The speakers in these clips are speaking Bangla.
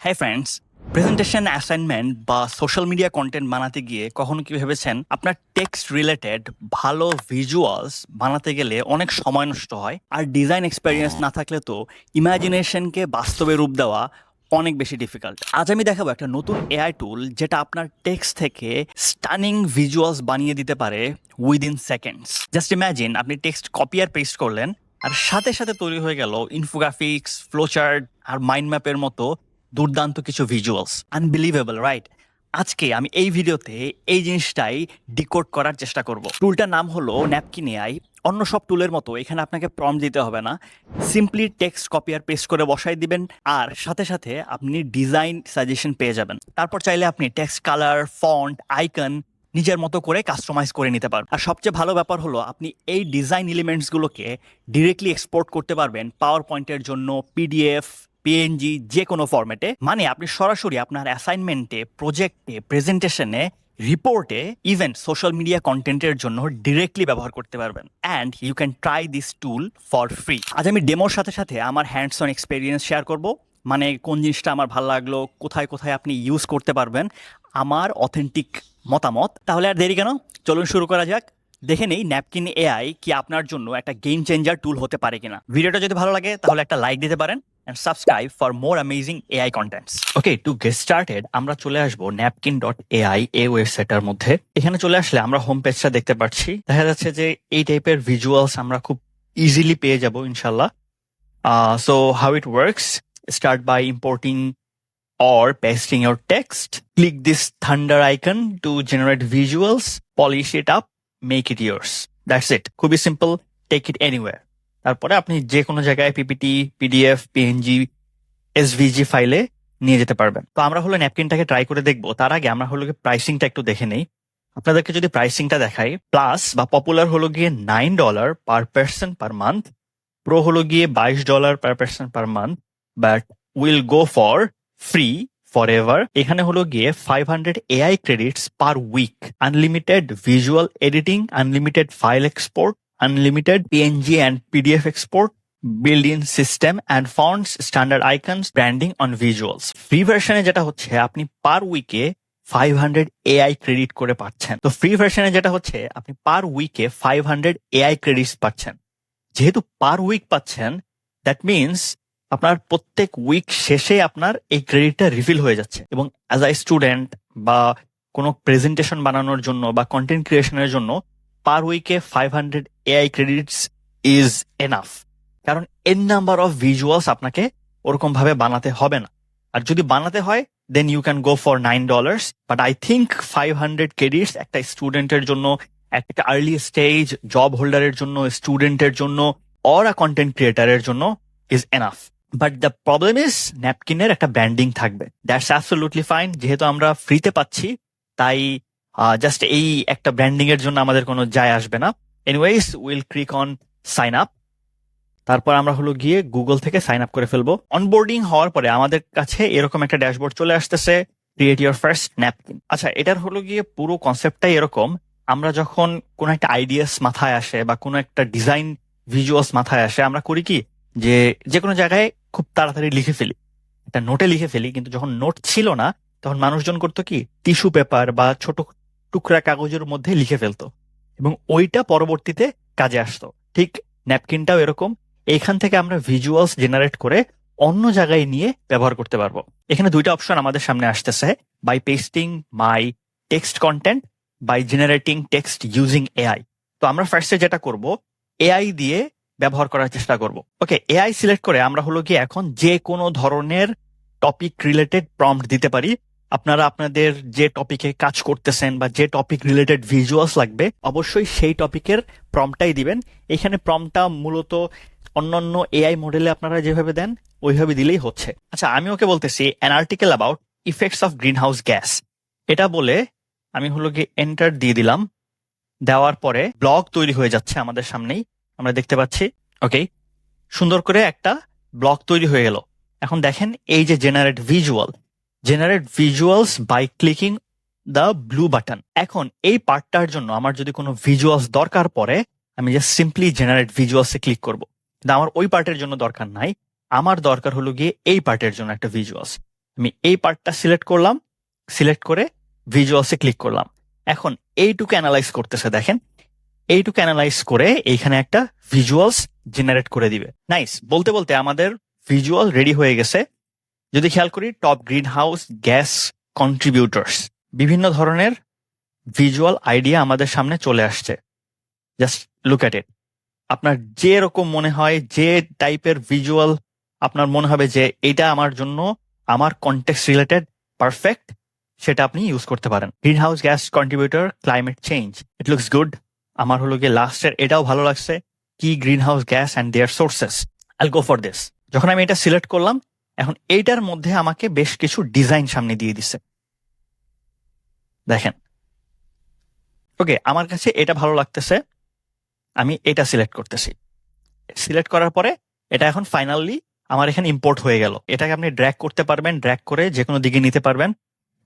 হ্যাঁ ফ্রেন্ডস প্রেজেন্টেশন অ্যাসাইনমেন্ট বা সোশ্যাল মিডিয়া কন্টেন্ট বানাতে গিয়ে কখনো কি ভেবেছেন? আপনার টেক্সট রিলেটেড ভালো ভিজুয়ালস বানাতে গেলে অনেক সময় নষ্ট হয়। আর ডিজাইন এক্সপেরিয়েন্স না থাকলে তো ইমাজিনেশনকে বাস্তবে রূপ দেওয়া অনেক বেশি ডিফিকাল্ট আজ আমি দেখাবো একটা নতুন এআই টুল যেটা আপনার টেক্সট থেকে স্টানিং ভিজুয়ালস বানিয়ে দিতে পারে উইদিন সেকেন্ডস জাস্ট ইম্যাজিন আপনি টেক্সট কপি আর পেস্ট করলেন, আর সাথে সাথে তৈরি হয়ে গেল ইনফোগ্রাফিক্স ফ্লোচার্ট আর মাইন্ড ম্যাপের মতো দুর্দান্ত কিছু ভিজুয়ালস আনবিলিভেবল রাইট আজকে আমি এই ভিডিওতে এই জিনিসটাই ডিকোড করার চেষ্টা করব। টুলটার নাম হলো ন্যাপকিন এআই অন্য সব টুলের মতো এখানে আপনাকে প্রম দিতে হবে না। সিম্পলি টেক্সট কপি আর পেস্ট করে বসাই দিবেন। আর সাথে সাথে আপনি ডিজাইন সাজেশন পেয়ে যাবেন। তারপর চাইলে আপনি টেক্সট কালার ফন্ট আইকন নিজের মতো করে কাস্টমাইজ করে নিতে পারবেন। আর সবচেয়ে ভালো ব্যাপার হলো আপনি এই ডিজাইন এলিমেন্টসগুলোকে ডিরেক্টলি এক্সপোর্ট করতে পারবেন পাওয়ার পয়েন্টের জন্য পিডিএফ পিএনজি যে কোনো ফরম্যাটে মানে আপনি সরাসরি আপনার অ্যাসাইনমেন্টে প্রজেক্টে প্রেজেন্টেশনে রিপোর্টে ইভেন সোশ্যাল মিডিয়া কন্টেন্টের জন্য ডিরেক্টলি ব্যবহার করতে পারবেন। And you can try this tool for free আজ আমি ডেমোর সাথে সাথে আমার হ্যান্ডস অন এক্সপিরিয়েন্স শেয়ার করব। মানে কোন জিনিসটা আমার ভালো লাগল, কোথায় কোথায় আপনি ইউজ করতে পারবেন, আমার অথেন্টিক মতামত। তাহলে আর দেরি কেন? চলুন শুরু করা যাক। দেখে নেই ন্যাপকিন এআই কি আপনার জন্য একটা গেম চেঞ্জার টুল হতে পারে কিনা। ভিডিওটা যদি ভালো লাগে, তাহলে একটা লাইক দিতে পারেন। And subscribe for more amazing AI contents. Okay, to get started, আমরা চলে আসব napkin ডট এআই এই ওয়েবসাইটের মধ্যে এখানে চলে আসলে আমরা হোম পেজটা দেখতে পাচ্ছি দেখা যাচ্ছে যে এই টাইপের ভিজুয়ালস আমরা খুব ইজিলি পেয়ে যাব ইনশাল্লাহ so how it works start by importing or pasting your text. Click this thunder icon to generate visuals, polish it up, make it yours. That's it. খুবই সিম্পল টেক ইট এনিওয়ার তারপরে আপনি যে কোনো জায়গায় পিপিটি পিডিএফ পিএনজি এসভিজি ফাইলে নিয়ে যেতে পারবেন। তো আমরা হলো ন্যাপকিনটাকে ট্রাই করে দেখব। তার আগে আমরা হলো প্রাইসিংটা একটু দেখে নেই। আপনাদেরকে যদি প্রাইসিংটা দেখাই প্লাস বা পপুলার হলো গিয়ে nine dollar per person per month pro হলো গিয়ে বাইশ dollar per person per month but will go for free forever এখানে হলো গিয়ে five hundred AI credits per week unlimited visual editing unlimited file export unlimited PNG and PDF export, built-in system and fonts, standard icons, branding on visuals. Free ভার্সনে যেটা হচ্ছে আপনি পার উইকে ফাইভ হান্ড্রেড এআই ক্রেডিট করে পাচ্ছেন। তো ফ্রি ভার্সনে যেটা হচ্ছে আপনি পার উইকে ফাইভ হান্ড্রেড এআই ক্রেডিটস পাচ্ছেন। যেহেতু পার উইক পাচ্ছেন দ্যাট মিনস আপনার প্রত্যেক উইক শেষে আপনার এই ক্রেডিটটা রিফিল হয়ে যাচ্ছে। এবং অ্যাজ আই স্টুডেন্ট বা কোনো প্রেজেন্টেশন বানানোর জন্য বা কন্টেন্ট ক্রিয়েশনের জন্য পার উইকে five hundred AI credits is enough কারণ এন নাম্বার অফ ভিজুয়ালস আপনাকে ওরকম ভাবে বানাতে হবে না। আর যদি বানাতে হয় then you can go for nine dollars but I think five hundred credits একটা স্টুডেন্টের জন্য, একটা আর্লি স্টেজ জব হোল্ডারের জন্য স্টুডেন্টের জন্য অর আ কন্টেন্ট ক্রিয়েটারের জন্য is enough but the problem is ন্যাপকিনের একটা ব্র্যান্ডিং থাকবে। দ্যাটস অ্যাবসলুটলি ফাইন যেহেতু আমরা ফ্রিতে পাচ্ছি, তাই জাস্ট এই একটা ব্র্যান্ডিং এর জন্য আমাদের কোনো যায় আসবে না। Anyways will click on sign up তারপর আমরা হলো গিয়ে গুগল থেকে সাইন আপ করে ফেলব। অনবোর্ডিং হওয়ার পরে আমাদের কাছে এরকম একটা ড্যাশবোর্ড চলে আসতেছে ক্রিয়েট ইউর ফার্স্ট ন্যাপকিন আচ্ছা এটার হলো গিয়ে পুরো কনসেপ্টটাই এরকম। আমরা যখন কোনো একটা আইডিয়াস মাথায় আসে বা কোনো একটা ডিজাইন ভিজুয়ালস মাথায় আসে, আমরা করি কি যে যে কোনো জায়গায় খুব তাড়াতাড়ি লিখে ফেলি। একটা নোটে লিখে ফেলি, কিন্তু যখন নোট ছিল না, তখন মানুষজন করতো কি টিস্যু পেপার বা ছোট টুকরা কাগজের মধ্যে লিখে ফেলতো এবং ওইটা পরবর্তীতে কাজে আসতো। ঠিক ন্যাপকিনটাও এরকম। এইখান থেকে আমরা ভিজুয়ালস জেনারেট করে অন্য জায়গায় নিয়ে ব্যবহার করতে পারব। এখানে দুইটা অপশন আমাদের সামনে আসতেছে। By pasting my text content by generating text using AI তো আমরা ফার্স্টে যেটা করব এআই দিয়ে ব্যবহার করার চেষ্টা করব। ওকে এআই সিলেক্ট করে আমরা হলো কি এখন যে কোনো ধরনের টপিক রিলেটেড প্রম্পট দিতে পারি। আপনারা আপনাদের যে টপিকে কাজ করতেছেন বা যে টপিক রিলেটেড ভিজুয়ালস লাগবে, অবশ্যই সেই টপিকের প্রমটাই দিবেন। এখানে প্রমটা মূলত অন্যান্য এআই মডেলে আপনারা যেভাবে দেন, ওইভাবে দিলেই হচ্ছে। আচ্ছা আমি ওকে বলতেছি an article about effects of greenhouse gas এটা বলে আমি হলো গিয়ে এন্টার দিয়ে দিলাম। দেওয়ার পরে ব্লগ তৈরি হয়ে যাচ্ছে আমাদের সামনেই। আমরা দেখতে পাচ্ছি ওকে সুন্দর করে একটা ব্লগ তৈরি হয়ে গেল। এখন দেখেন এই যে generate visual generate visuals by clicking the blue button এখন এই পার্টটার জন্য আমার যদি কোনো ভিজুয়ালস দরকার পড়ে, আমি জাস্ট সিম্পলি জেনারেট ভিজুয়ালসে ক্লিক করব। কিন্তু আমার ওই পার্টের জন্য দরকার নাই। আমার দরকার হলো গিয়ে এই পার্টের জন্য একটা ভিজুয়ালস আমি এই পার্টটা সিলেক্ট করলাম সিলেক্ট করে ভিজুয়ালসে ক্লিক করলাম। এখন এইটুকু অ্যানালাইজ করতেছে দেখেন। এইটুকু অ্যানালাইজ করে এইখানে একটা ভিজুয়ালস জেনারেট করে দিবে। নাইস বলতে বলতে আমাদের ভিজুয়াল রেডি হয়ে গেছে। যদি খেয়াল করি top greenhouse gas contributors বিভিন্ন ধরনের ভিজুয়াল আইডিয়া আমাদের সামনে চলে আসছে। জাস্ট লুক অ্যাট ইট আপনার যে রকম মনে হয়, যে টাইপের ভিজুয়াল আপনার মনে হবে যে এটা আমার জন্য, আমার কন্টেক্স রিলেটেড পারফেক্ট সেটা আপনি ইউজ করতে পারেন। Greenhouse gas contributor climate change it looks good আমার হলো গিয়ে লাস্টের এটাও ভালো লাগছে। কি greenhouse gas and their sources I'll go for this যখন আমি এটা সিলেক্ট করলাম এখন এইটার মধ্যে আমাকে বেশ কিছু ডিজাইন সামনে দিয়ে দিছে। দেখেন। ওকে, আমার কাছে এটা ভালো লাগতেছে। আমি এটা সিলেক্ট করতেছি। সিলেক্ট করার পরে এটা এখন ফাইনালি আমার এখানে ইম্পোর্ট হয়ে গেল। এটাকে আপনি ড্র্যাক করতে পারবেন ড্র্যাক করে যে কোনো দিকে নিতে পারবেন।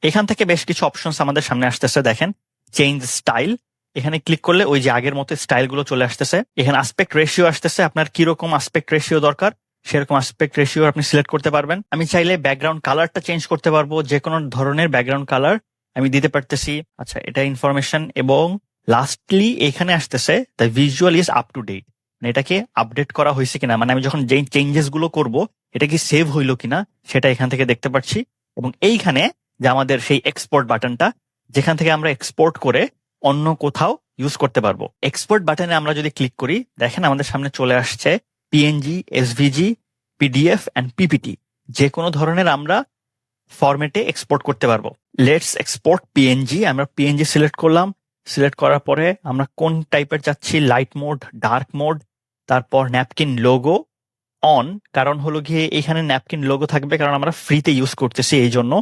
এখান থেকে বেশ কিছু অপশনস আমাদের সামনে আসতেছে, দেখেন। চেঞ্জ স্টাইল এখানে ক্লিক করলে ওই যে আগের মতো স্টাইলগুলো চলে আসতেছে। এখানে আসপেক্ট রেশিও আসতেছে, আপনার কীরকম আসপেক্ট রেশিও দরকার? সেরকম আসপেক্ট রেশিও আপনি সিলেক্ট করতে পারবেন। আমি চাইলে ব্যাকগ্রাউন্ড কালারটা চেঞ্জ করতে পারব, যে কোনো ধরনের ব্যাকগ্রাউন্ড কালার আমি দিতে পারতেছি। আচ্ছা এটা ইনফরমেশন এবং লাস্টলি এখানে আসতেছে the visual is up to date মানে এটাকে আপডেট করা হয়েছে কিনা? মানে আমি যখন যে চেঞ্জেসগুলো করব, এটা কি সেভ হইল কিনা? সেটা এখান থেকে দেখতে পাচ্ছি এবং এইখানে যে আমাদের সেই এক্সপোর্ট বাটনটা যেখান থেকে আমরা এক্সপোর্ট করে অন্য কোথাও ইউজ করতে পারব। এক্সপোর্ট বাটনে আমরা যদি ক্লিক করি, দেখেন আমাদের সামনে চলে আসছে PNG SVG PDF and PPT যে কোনো ধরনের আমরা ফরম্যাটে এক্সপোর্ট করতে পারব। লেটস এক্সপোর্ট পিএনজি আমরা পিএনজি সিলেক্ট করলাম। সিলেক্ট করার পরে আমরা কোন টাইপের চাচ্ছি? লাইট মোড ডার্ক মোড তারপর ন্যাপকিন লোগো অন কারণ হলো গিয়ে এখানে ন্যাপকিন লোগো থাকবে কারণ আমরা ফ্রিতে ইউজ করতেছি এই জন্য।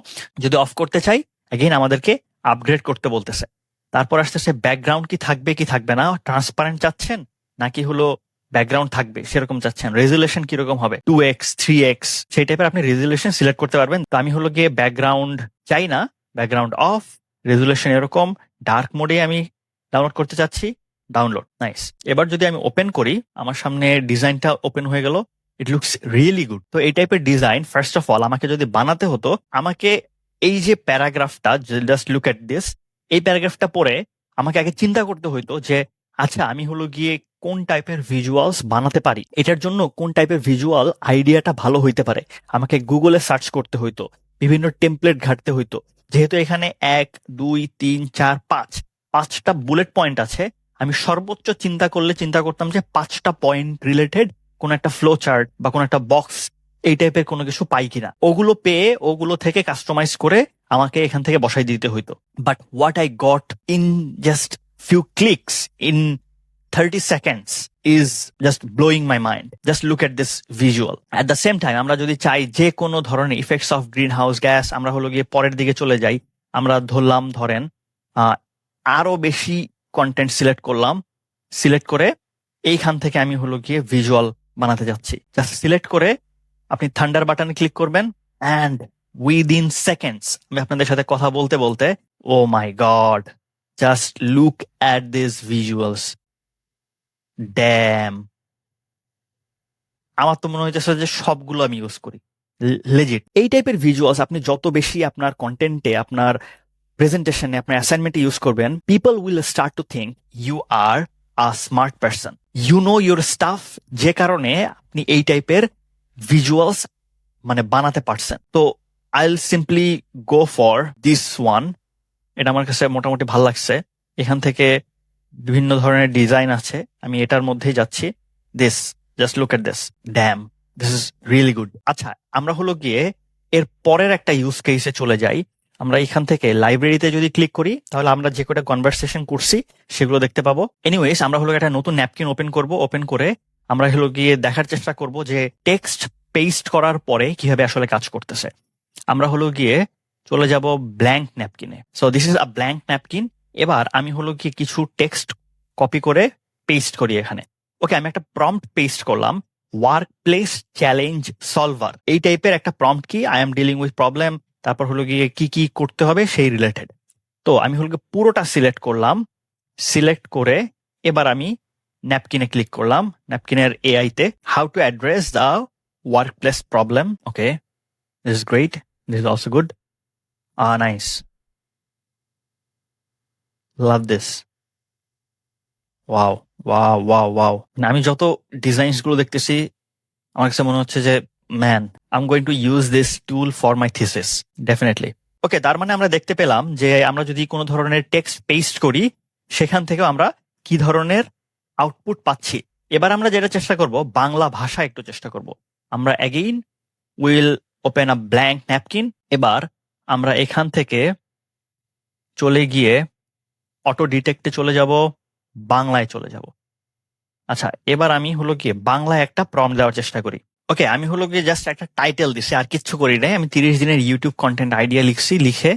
যদি অফ করতে চাই এগেইন আমাদেরকে আপগ্রেড করতে বলতেছে। তারপর আসতেছে ব্যাকগ্রাউন্ড কি থাকবে কি থাকবে না? ট্রান্সপারেন্ট চাচ্ছেন? নাকি হলো ব্যাকগ্রাউন্ড থাকবে, সেরকম চাচ্ছেন। রেজুলেশন কীরকম হবে? টু এক্স থ্রি এক্স সেই টাইপের আপনি রেজুলেশন সিলেক্ট করতে পারবেন। তো আমি হলো গিয়ে ব্যাকগ্রাউন্ড চাই না ব্যাকগ্রাউন্ড অফ রেজুলেশন এরকম ডার্ক মোডে আমি ডাউনলোড করতে চাচ্ছি ডাউনলোড নাইস এবার যদি আমি ওপেন করি, আমার সামনে ডিজাইনটা ওপেন হয়ে গেল ইট লুকস রিয়েলি গুড তো এই টাইপের ডিজাইন ফার্স্ট অফ অল আমাকে যদি বানাতে হতো, আমাকে এই যে প্যারাগ্রাফটা জাস্ট লুক এট দিস এই প্যারাগ্রাফটা পড়ে আমাকে আগে চিন্তা করতে হইতো যে আচ্ছা আমি হলো গিয়ে কোন টাইপের ভিজুয়ালস বানাতে পারি? এটার জন্য কোন টাইপের ভিজুয়াল আইডিয়াটা ভালো হইতে পারে? আমাকে গুগলে সার্চ করতে হইতো, বিভিন্ন টেমপ্লেট ঘাটতে হইতো। যেহেতু এখানে এক, দুই, তিন, চার, পাঁচ, পাঁচটা বুলেট পয়েন্ট আছে, আমি সর্বোচ্চ চিন্তা করলে চিন্তা করতাম যে পাঁচটা পয়েন্ট রিলেটেড কোন একটা ফ্লো চার্ট বা কোন একটা বক্স এই টাইপের কোনো কিছু পাই কিনা। ওগুলো পেয়ে, ওগুলো থেকে কাস্টমাইজ করে আমাকে এখান থেকে বসাই দিতে হইতো। But what I got in just few clicks in thirty seconds is just blowing my mind just look at this visual at the same time আমরা যদি চাই যে কোনো ধরনের effects of greenhouse gas আমরা হলো গিয়ে পরের দিকে চলে যাই, আমরা ধরলাম, ধরেন আরও বেশি কন্টেন্ট সিলেক্ট করলাম সিলেক্ট করে এইখান থেকে আমি হলো গিয়ে ভিজুয়াল বানাতে যাচ্ছি। জাস্ট সিলেক্ট করে আপনি থান্ডার বাটনে ক্লিক করবেন অ্যান্ড উইদিন সেকেন্ডস আমি আপনাদের সাথে কথা বলতে বলতে ও my God just look at this visuals damn. আমার তো মনে হইতেছে যে সবগুলো আমি ইউজ করি। লেজিট এই টাইপের ভিজুয়ালস আপনি যত বেশি আপনার কন্টেন্টে আপনার প্রেজেন্টেশনে আপনার অ্যাসাইনমেন্টে ইউজ করবেন people will start to think you are a smart person you know your stuff যে কারণে আপনি এই টাইপের ভিজুয়ালস মানে বানাতে পারছেন। তো I will simply go for this one এটা আমার কাছে মোটামুটি ভালো লাগছে। এখান থেকে বিভিন্ন ধরনের ডিজাইন আছে। আমি এটার মধ্যেই যাচ্ছি। This just look at this damn this is really good আচ্ছা আমরা হলো গিয়ে এর পরের একটা ইউজ কেসে চলে যাই। আমরা এখান থেকে লাইব্রেরিতে যদি ক্লিক করি, তাহলে আমরা যে কটা কনভারসেশন করছি, সেগুলো দেখতে পাবো। এনিওয়েজ আমরা হলো একটা নতুন ন্যাপকিন ওপেন করব। ওপেন করে আমরা হলো গিয়ে দেখার চেষ্টা করব যে টেক্সট পেস্ট করার পরে কীভাবে আসলে কাজ করতেছে। আমরা হলো গিয়ে চলে যাব blank ন্যাপকিনে so this is a blank napkin এবার আমি হলো গিয়ে কিছু টেক্সট কপি করে পেস্ট করি এখানে। ওকে আমি একটা প্রম্পট পেস্ট করলাম ওয়ার্ক প্লেস চ্যালেঞ্জ সলভার এই টাইপের একটা প্রম্পট কি? I am dealing with problem তারপর হলো গিয়ে কি কি করতে হবে সেই রিলেটেড তো আমি হলো পুরোটা সিলেক্ট করলাম সিলেক্ট করে এবার আমি ন্যাপকিনে ক্লিক করলাম ন্যাপকিনের এআই তে how to address the workplace problem okay is great This is also good. Ah, nice. This. Wow wow wow wow আমি যত ডিজাইনসগুলো দেখতেছি, আমার কাছে মনে হচ্ছে যে man I am going to use this tool for my thesis definitely okay তার মানে আমরা দেখতে পেলাম যে, আমরা যদি কোনো ধরনের টেক্সট পেস্ট করি, সেখান থেকেও আমরা কি ধরনের আউটপুট পাচ্ছি এবার আমরা যেটা চেষ্টা করব, বাংলা ভাষা একটু চেষ্টা করব আমরা again will open a blank napkin এবার আমরা এখান থেকে চলে গিয়ে অটো ডিটেক্টে চলে যাব, বাংলায় চলে যাব। আচ্ছা এবার আমি হলো গিয়ে বাংলায় একটা প্রম দেওয়ার চেষ্টা করি। ওকে আমি হলো গিয়ে জাস্ট একটা টাইটেল দিছি, আর কিচ্ছু করি নাই। আমি তিরিশ দিনের ইউটিউব কন্টেন্ট আইডিয়া লিখছি, লিখে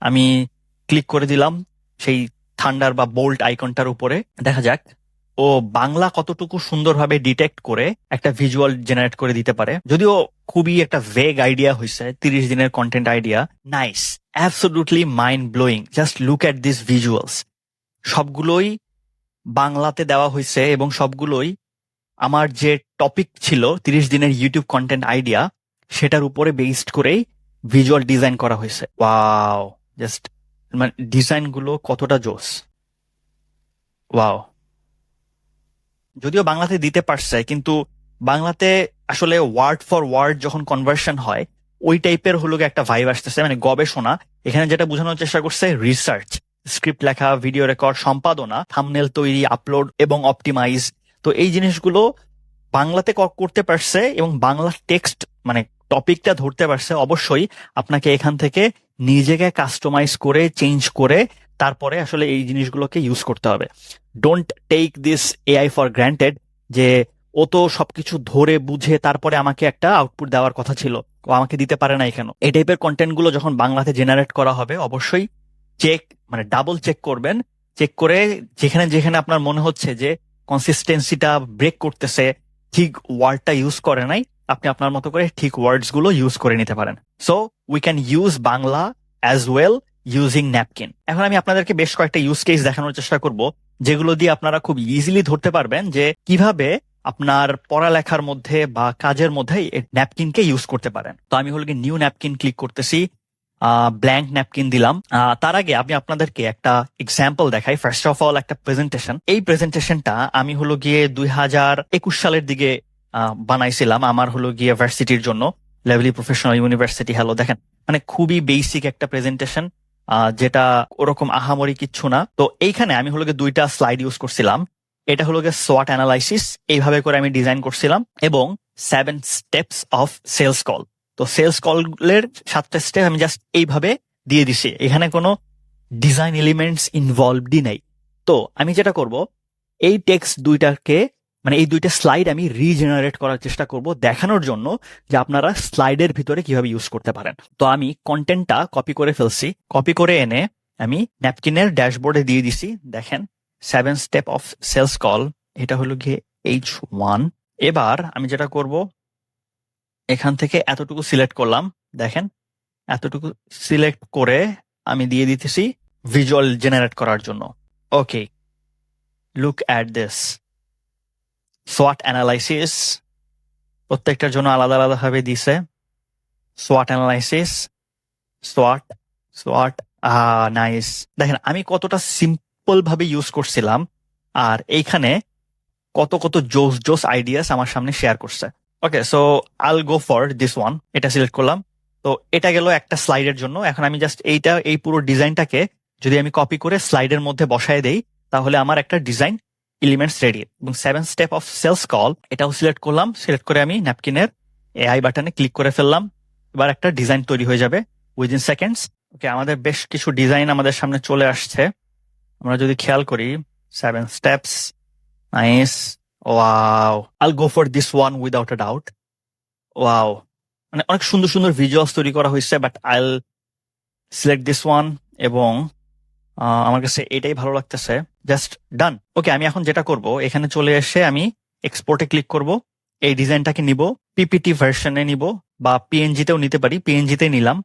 আমি ক্লিক করে দিলাম সেই থান্ডার বা বোল্ট আইকনটার উপরে। দেখা যাক ও বাংলা কতটুকু সুন্দরভাবে ডিটেক্ট করে একটা ভিজুয়াল জেনারেট করে দিতে পারে? যদিও খুবই একটা ভেগ আইডিয়া হয়েছে তিরিশ দিনের content idea nice absolutely mind blowing just look at this visuals সবগুলোই বাংলাতে দেওয়া হয়েছে এবং সবগুলোই আমার যে টপিক ছিল, তিরিশ দিনের ইউটিউব কন্টেন্ট আইডিয়া সেটার উপরে বেসড করেই ভিজুয়াল ডিজাইন করা হয়েছে ওয়াও জাস্ট মানে ডিজাইনগুলো কতটা জোস। ওয়াও যদিও বাংলাতে দিতে পারছে, কিন্তু বাংলাতে আসলে ওয়ার্ড ফর ওয়ার্ড যখন কনভার্সন হয়, ওই টাইপের হলো একটা ভাইব আসতেছে মানে গবেষণা। এখানে যেটা বোঝানোর চেষ্টা করছে রিসার্চ স্ক্রিপ্ট লেখা ভিডিও রেকর্ড সম্পাদনা থামনেল তৈরি আপলোড এবং অপটিমাইজ তো এই জিনিসগুলো বাংলাতে করতে পারছে এবং বাংলা টেক্সট মানে টপিকটা ধরতে পারছে, অবশ্যই আপনাকে এখান থেকে নিজেকে কাস্টমাইজ করে চেঞ্জ করে তারপরে আসলে এই জিনিসগুলোকে ইউজ করতে হবে। Don't take this AI for granted যে ও তো সবকিছু ধরে বুঝে তারপরে আমাকে একটা আউটপুট দেওয়ার কথা ছিল। ও আমাকে দিতে পারে না এখানে এই টাইপের কন্টেন্টগুলো যখন বাংলাতে জেনারেট করা হবে, অবশ্যই চেক মানে ডাবল চেক করবেন। চেক করে যেখানে যেখানে আপনার মনে হচ্ছে যে কনসিস্টেন্সিটা ব্রেক করতেছে, ঠিক ওয়ার্ডটা ইউজ করে নাই, আপনি আপনার মতো করে ঠিক ওয়ার্ডসগুলো ইউজ করে নিতে পারেন। So we can use Bangla as well using Napkin এখন আমি আপনাদেরকে বেশ কয়েকটা ইউজ কেস দেখানোর চেষ্টা করব, যেগুলো দিয়ে আপনারা খুব ইজিলি ধরতে পারবেন যে কীভাবে আপনার পড়ালেখার মধ্যে বা কাজের মধ্যে ন্যাপকিনকে ইউজ করতে পারেন। তো আমি হলো নিউ ন্যাপকিন ক্লিক করতেছি ব্ল্যাঙ্ক ন্যাপকিন দিলাম। তার আগে আমি আপনাদেরকে একটা এক্সাম্পল দেখাই। ফার্স্ট অফ অল একটা প্রেজেন্টেশন এই প্রেজেন্টেশনটা আমি হলো গিয়ে দুই হাজার একুশ সালের দিকে বানাইছিলাম আমার হলো গিয়ে ভার্সিটির জন্য। লেভেলি প্রফেশনাল ইউনিভার্সিটি হ্যালো দেখেন। মানে খুবই বেসিক একটা প্রেজেন্টেশন যেটা ওরকম আহামরি কিচ্ছু না। তো এইখানে আমি হলো দুইটা স্লাইড ইউজ করছিলাম। এটা হলো গিয়ে সোয়াট অ্যানালাইসিস এইভাবে করে আমি ডিজাইন করছিলাম এবং seven steps of sales call তো সেলস কলের সাতটা স্টেপ আমি জাস্ট এইভাবে দিয়ে দিছি। এখানে কোনো ডিজাইন এলিমেন্টস ইনভলভডই নাই। তো আমি যেটা করব, এই টেক্সট দুইটাকে মানে এই দুইটা স্লাইড আমি রিজেনারেট করার চেষ্টা করব দেখানোর জন্য যে আপনারা স্লাইডের ভিতরে কীভাবে ইউজ করতে পারেন। তো আমি কন্টেন্টটা কপি করে ফেলছি। কপি করে এনে আমি ন্যাপকিনের ড্যাশবোর্ডে দিয়ে দিছি। দেখেন seven step of sales call এটা হলো গিয়ে এইচ ওয়ান এবার আমি যেটা করব, এখান থেকে এতটুকু সিলেক্ট করলাম। দেখেন, এতটুকু সিলেক্ট করে আমি দিয়ে দিতেছি ভিজুয়াল জেনারেট করার জন্য। ওকে লুক অ্যাট দিস সোয়াট অ্যানালাইসিস প্রত্যেকটার জন্য আলাদা আলাদা ভাবে দিছে সোয়াট অ্যানালাইসিস সোয়াট সোয়াট নাইস দেখেন, আমি কতটা সিম্পল ভাবে ইউজ করছিলাম আর এইখানে কত কত জোস জোস আইডিয়াস আমার সামনে শেয়ার করছে। Okay so I'll go for this one এটা সিলেক্ট করলাম। তো এটা গেল একটা স্লাইডের জন্য। এখন আমি জাস্ট এইটা, এই পুরো ডিজাইনটাকে যদি আমি কপি করে স্লাইডের মধ্যে বসায় দেই, তাহলে আমার একটা ডিজাইন এলিমেন্টস রেডি এবং seven step of sales call এটাও সিলেক্ট করলাম সিলেক্ট করে আমি ন্যাপকিনের এআই বাটনে ক্লিক করে ফেললাম। এবার একটা ডিজাইন তৈরি হয়ে যাবে উইদিন সেকেন্ডস ওকে আমাদের বেশ কিছু ডিজাইন আমাদের সামনে চলে আসছে। আমরা যদি খেয়াল করি seven steps nice wow I'll go for this one without a doubt wow মানে অনেক সুন্দর সুন্দর ভিজুয়ালস তৈরি করা হয়েছে বাট আইল সিলেক্ট দিস ওয়ান এবং আমার কাছে এটাই ভালো লাগতেছে। জাস্ট ডান ওকে আমি এখন যেটা করব, এখানে চলে এসে আমি এক্সপোর্টে ক্লিক করব, এই ডিজাইনটাকে নিব পিপিটি ভার্সনে নিব, বা পিএনজি তেও নিতে পারি পিএনজি তে নিলাম।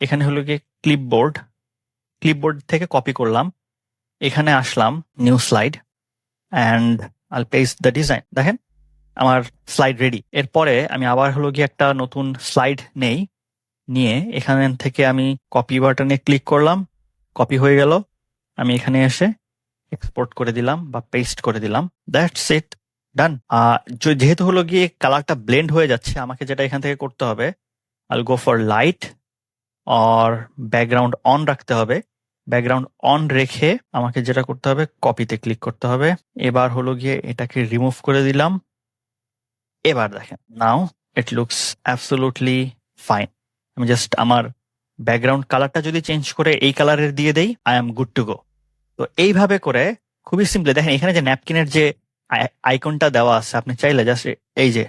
এখানে হলো গিয়ে ক্লিপবোর্ড ক্লিপবোর্ড থেকে কপি করলাম। এখানে আসলাম new slide and I'll paste the design দেখেন, আমার স্লাইড রেডি এরপরে আমি আবার হলো গিয়ে একটা নতুন স্লাইড নেই, নিয়ে এখান থেকে আমি কপি বাটনে ক্লিক করলাম। কপি হয়ে গেল। আমি এখানে এসে এক্সপোর্ট করে দিলাম বা পেস্ট করে দিলাম। দ্যাটস ইট ডান যেহেতু হলো গিয়ে কালারটা ব্লেন্ড হয়ে যাচ্ছে, আমাকে যেটা এখান থেকে করতে হবে I'll go for light or background on রাখতে হবে। ব্যাকগ্রাউন্ড অন রেখে আমাকে যেটা করতে হবে কপিতে ক্লিক করতে হবে। এবার হলো গিয়ে এটাকে রিমুভ করে দিলাম। এবার দেখেন now it looks absolutely fine আমি জাস্ট আমার ব্যাকগ্রাউন্ড কালারটা যদি চেঞ্জ করে এই কালারের দিয়ে দেই I am good to go তো এইভাবে করে খুবই সিম্পলি দেখেন, এখানে যে ন্যাপকিনের যে আইকনটা দেওয়া আছে, আপনি চাইলে জাস্ট এই যে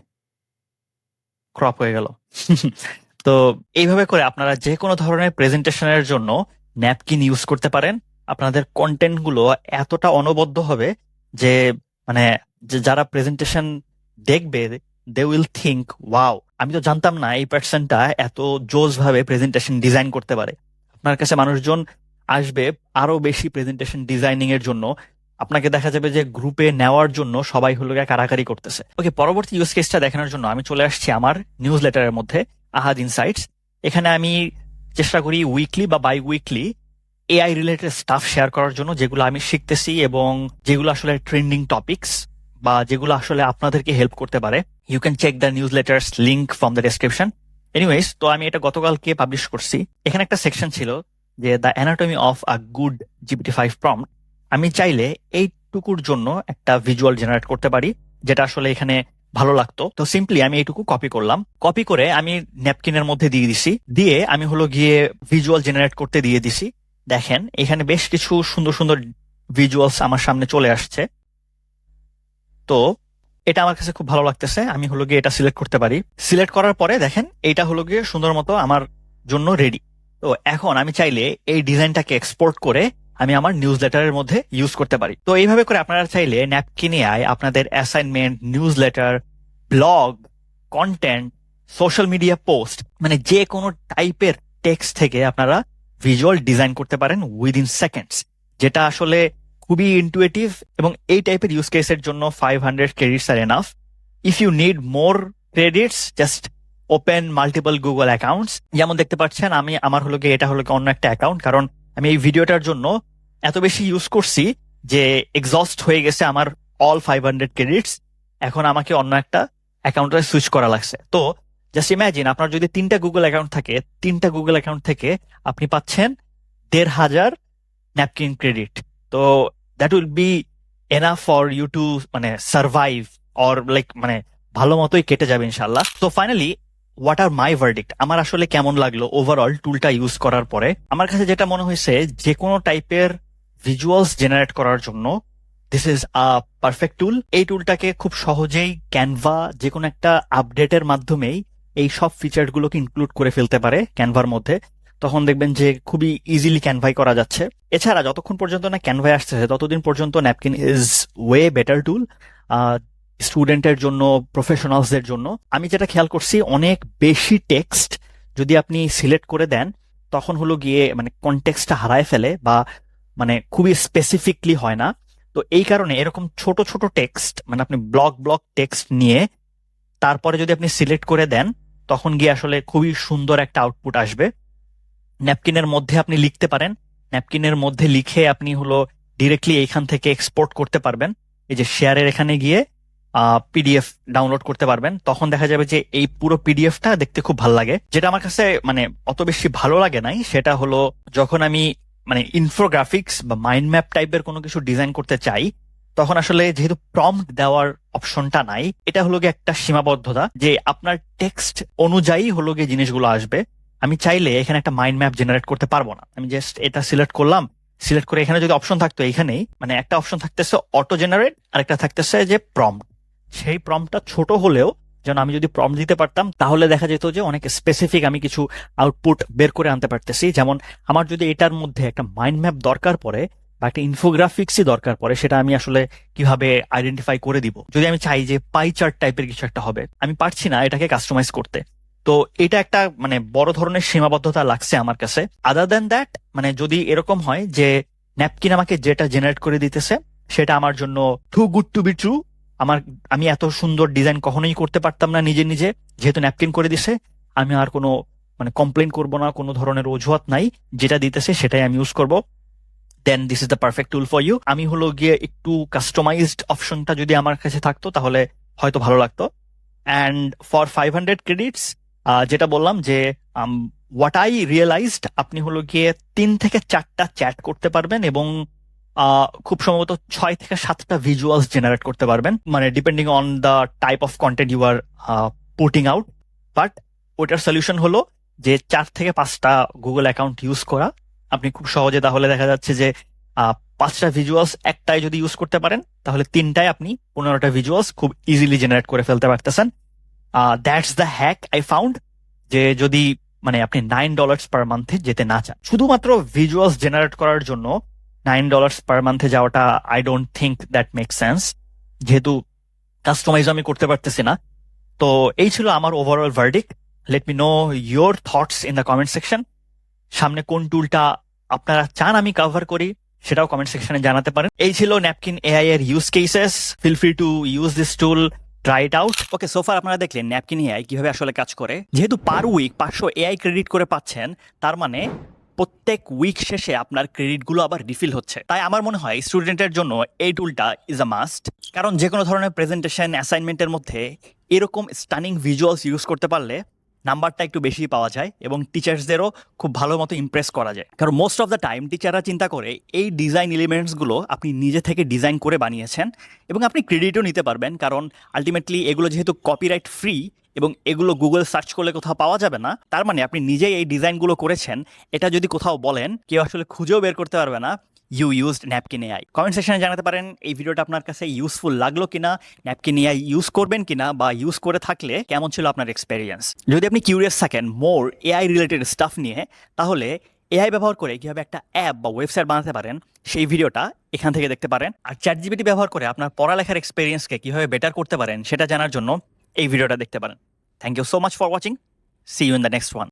ক্রপ হয়ে গেল। তো এইভাবে করে আপনারা যে কোনো ধরনের প্রেজেন্টেশনের জন্য ন্যাপকিন ইউজ করতে পারেন। আপনাদের কন্টেন্টগুলো এতটা অনবদ্য হবে যে মানে যারা প্রেজেন্টেশন দেখবে দে উইল থিঙ্ক ওয়াও আমি তো জানতাম না এই পার্সনটা এত জোস ভাবে প্রেজেন্টেশন ডিজাইন করতে পারে। আপনার কাছে মানুষজন আসবে আরও বেশি প্রেজেন্টেশন ডিজাইনিং এর জন্য। আপনাকে দেখা যাবে যে গ্রুপে নেওয়ার জন্য সবাই হলো কারাকারি করতেছে। ওকে পরবর্তী ইউজ কেসটা দেখানোর জন্য আমি চলে আসছি আমার নিউজ লেটারের মধ্যে আহাদ ইনসাইটস এখানে আমি চেষ্টা করি উইকলি বা biweekly AI related stuff share করার জন্য, যেগুলো আমি শিখতেছি এবং যেগুলো আসলে ট্রেন্ডিং টপিকস বা যেগুলো আসলে আপনাদেরকে হেল্প করতে পারে you can check the newsletters link from the description anyways তো আমি এটা গতকালকে পাবলিশ করছি। এখানে একটা সেকশন ছিল যে the anatomy of a good GPT five prompt আমি চাইলে এইটুকুর জন্য একটা ভিজুয়াল জেনারেট করতে পারি, যেটা আসলে এখানে ভালো লাগতো। তো সিম্পলি আমি এইটুকু কপি করলাম। কপি করে আমি ন্যাপকিনের মধ্যে দিয়ে দিছি। দিয়ে আমি হলো গিয়ে ভিজুয়াল জেনারেট করতে দিয়ে দিছি। দেখেন, এখানে বেশ কিছু সুন্দর সুন্দর ভিজুয়ালস আমার সামনে চলে আসছে। তো এটা আমার কাছে খুব ভালো লাগতেছে। আমি হলো গিয়ে এটা সিলেক্ট করতে পারি। সিলেক্ট করার পরে দেখেন এটা হলো গিয়ে সুন্দর মতো আমার জন্য রেডি তো এখন আমি চাইলে এই ডিজাইনটাকে এক্সপোর্ট করে আমি আমার নিউজ লেটারের মধ্যে ইউজ করতে পারি। তো এইভাবে করে আপনারা চাইলে ন্যাপকিনে আয় আপনাদের assignment newsletter blog content social media post মানে যে কোনো টাইপের টেক্সট থেকে আপনারা ভিজুয়াল ডিজাইন করতে পারেন উইদিন সেকেন্ডস যেটা আসলে খুবই ইন্টুয়েটিভ এবং এই টাইপের ইউজ কেসের জন্য five hundred credits are enough if you need more credits just open multiple Google accounts যেমন দেখতে পাচ্ছেন, আমি, আমার হলো গিয়ে, এটা হলো অন্য একটা অ্যাকাউন্ট কারণ আমি এই ভিডিওটার জন্য এত বেশি ইউজ করছি যে এক্সস্ট হয়ে গেছে আমার অল ফাইভ হান্ড্রেড ক্রেডিটস এখন আমাকে অন্য একটা অ্যাকাউন্টে সুইচ করা লাগছে। তো জাস্ট ইম্যাজিন আপনার যদি তিনটা গুগল অ্যাকাউন্ট থাকে, তিনটা গুগল অ্যাকাউন্ট থেকে আপনি পাচ্ছেন দেড় হাজার ন্যাপকিন ক্রেডিট তো that will be enough for you to মানে সার্ভাইভ অর লাইক মানে ভালো মতোই কেটে যাবে ইনশাল্লাহ তো finally what are my verdict আমার আসলে কেমন লাগল ওভারঅল টুলটা ইউজ করার পরে? আমার কাছে যেটা মনে হয়েছে, যে কোনো টাইপের ভিজুয়ালস জেনারেট করার জন্য this is a perfect tool এই টুলটাকে খুব সহজেই ক্যানভা যে কোনো একটা আপডেটের মাধ্যমেই এই সব ফিচার গুলোকে ইনক্লুড করে ফেলতে পারে ক্যানভার মধ্যে। তখন দেখবেন যে খুবই ইজিলি ক্যানভাই করা যাচ্ছে। এছাড়া যতক্ষণ পর্যন্ত না ক্যানভাই আসতেছে, ততদিন পর্যন্ত Napkin is way better tool স্টুডেন্টের জন্য প্রফেশনালসদের জন্য। আমি যেটা খেয়াল করছি, অনেক বেশি টেক্সট যদি আপনি সিলেক্ট করে দেন, তখন হলো গিয়ে মানে কনটেক্সটটা হারায় ফেলে বা মানে খুবই স্পেসিফিকলি হয় না। তো এই কারণে এরকম ছোট ছোট টেক্সট মানে আপনি ব্লক ব্লক টেক্সট নিয়ে তারপরে যদি আপনি সিলেক্ট করে দেন, তখন গিয়ে আসলে খুবই সুন্দর একটা আউটপুট আসবে। ন্যাপকিনের মধ্যে আপনি লিখতে পারেন। ন্যাপকিনের মধ্যে লিখে আপনি হলো ডিরেক্টলি এইখান থেকে এক্সপোর্ট করতে পারবেন। এই যে শেয়ারের এখানে গিয়ে পিডিএফ ডাউনলোড করতে পারবেন। তখন দেখা যাবে যে এই পুরো পিডিএফটা দেখতে খুব ভালো লাগে। যেটা আমার কাছে মানে অত বেশি ভালো লাগে নাই, সেটা হলো যখন আমি মানে ইনফোগ্রাফিক্স বা মাইন্ড ম্যাপ টাইপের কোনো কিছু ডিজাইন করতে চাই, তখন আসলে যেহেতু প্রম্পট দেওয়ার অপশনটা নাই, এটা হলো গিয়ে একটা সীমাবদ্ধতা যে আপনার টেক্সট অনুযায়ী হলো গিয়ে জিনিসগুলো আসবে। আমি চাইলে এখানে একটা মাইন্ড ম্যাপ জেনারেট করতে পারব না। আমি জাস্ট এটা সিলেক্ট করলাম সিলেক্ট করে এখানে যদি অপশন থাকতো এখানেই মানে একটা অপশন থাকতেছে অটো জেনারেট আর একটা থাকতেছে যে প্রম্পট সেই প্রম্পটটা ছোট হলেও যেন আমি যদি প্রম্পট দিতে পারতাম, তাহলে দেখা যেত যে অনেক স্পেসিফিক আমি কিছু আউটপুট বের করে আনতে পারতেছি। যেমন আমার যদি এটার মধ্যে একটা মাইন্ড ম্যাপ দরকার পড়ে বা একটা ইনফোগ্রাফিক্সই দরকার পড়ে, সেটা আমি আসলে কীভাবে আইডেন্টিফাই করে দিব? যদি আমি চাই যে পাই চার্ট টাইপের কিছু একটা হবে, আমি পারছি না এটাকে কাস্টমাইজ করতে। তো এটা একটা মানে বড় ধরনের সীমাবদ্ধতা লাগছে আমার কাছে। আদার দেন দ্যাট মানে যদি এরকম হয় যে ন্যাপকিন আমাকে যেটা জেনারেট করে দিতেছে, সেটা আমার জন্য too good to be true আমার, আমি এত সুন্দর ডিজাইন কখনোই করতে পারতাম না নিজে নিজে, যেহেতু ন্যাপকিন করে দিছে, আমি আর কোনো মানে কমপ্লেন করব না, কোনো ধরনের অজুহাত নাই, যেটা দিতেছে সেটাই আমি ইউজ করব। Then this is the perfect tool for you আমি হলো গিয়ে একটু কাস্টমাইজড অপশনটা যদি আমার কাছে থাকতো, তাহলে হয়তো ভালো লাগতো। And for five hundred credits যেটা বললাম যে হোয়াট আই রিয়েলাইজড আপনি হলো গিয়ে তিন থেকে চারটা চ্যাট করতে পারবেন এবং খুব সম্ভবত ছয় থেকে সাতটা ভিজুয়ালস জেনারেট করতে পারবেন। মানে depending on the type of content you are putting out but ওটার সলিউশন হলো যে চার থেকে পাঁচটা গুগল অ্যাকাউন্ট ইউজ করা। আপনি খুব সহজে তাহলে দেখা যাচ্ছে যে পাঁচটা ভিজুয়ালস একটাই যদি ইউজ করতে পারেন, তাহলে তিনটায় আপনি পনেরোটা ভিজুয়ালস খুব ইজিলি জেনারেট করে ফেলতে পারতেছেন। That's the hack I found যে যদি মানে আপনি নাইন ডলার্স পার মান্থে যেতে না চান। শুধুমাত্র ভিজুয়ালস জেনারেট করার জন্য নাইন ডলার্স পার মান্থে যাওয়াটা I don't think that make sense যেহেতু কাস্টমাইজ আমি করতে পারতেছি না। তো এই ছিল আমার overall verdict let me know your thoughts in the comment section সামনে কোন টুলটা আপনারা চান আমি কভার করি, সেটাও কমেন্ট সেকশনে জানাতে পারেন। এই ছিল ন্যাপকিন এআই এর use cases feel free to use this tool try it out okay so far আপনারা দেখলেন ন্যাপকিন এআই কীভাবে আসলে কাজ করে। যেহেতু পার উইক পাঁচশো এআই ক্রেডিট করে পাচ্ছেন, তার মানে প্রত্যেক উইক শেষে আপনার ক্রেডিটগুলো আবার রিফিল হচ্ছে। তাই আমার মনে হয় স্টুডেন্টের জন্য এই টুলটা ইজ আ মাস্ট কারণ যে কোনো ধরনের প্রেজেন্টেশন অ্যাসাইনমেন্টের মধ্যে এরকম স্টানিং ভিজুয়ালস ইউজ করতে পারলে নাম্বারটা একটু বেশি পাওয়া যায় এবং টিচার্সদেরও খুব ভালো মতো ইমপ্রেস করা যায়। কারণ মোস্ট অফ দ্য টাইম টিচাররা চিন্তা করে এই ডিজাইন এলিমেন্টসগুলো আপনি নিজে থেকে ডিজাইন করে বানিয়েছেন এবং আপনি ক্রেডিটও নিতে পারবেন কারণ আলটিমেটলি এগুলো যেহেতু কপিরাইট ফ্রি এবং এগুলো গুগল সার্চ করলে কোথাও পাওয়া যাবে না, তার মানে আপনি নিজেই এই ডিজাইনগুলো করেছেন, এটা যদি কোথাও বলেন কেউ আসলে খুঁজেও বের করতে পারবে না। You used Napkin AI comment সেকশনে জানাতে পারেন এই ভিডিওটা আপনার কাছে ইউজফুল লাগল কিনা ন্যাপকিন এআই ইউজ করবেন কিনা বা ইউজ করে থাকলে কেমন ছিল আপনার এক্সপেরিয়েন্স যদি আপনি কিউরিয়াস থাকেন মোর এআই রিলেটেড স্টাফ নিয়ে, তাহলে এআই ব্যবহার করে কীভাবে একটা অ্যাপ বা ওয়েবসাইট বানাতে পারেন, সেই ভিডিওটা এখান থেকে দেখতে পারেন। আর চ্যাট জিবিটি ব্যবহার করে আপনার পড়ালেখার এক্সপিরিয়েন্সকে কীভাবে বেটার করতে পারেন, সেটা জানার জন্য এই ভিডিওটা দেখতে পারেন। Thank you so much for watching see you in the next one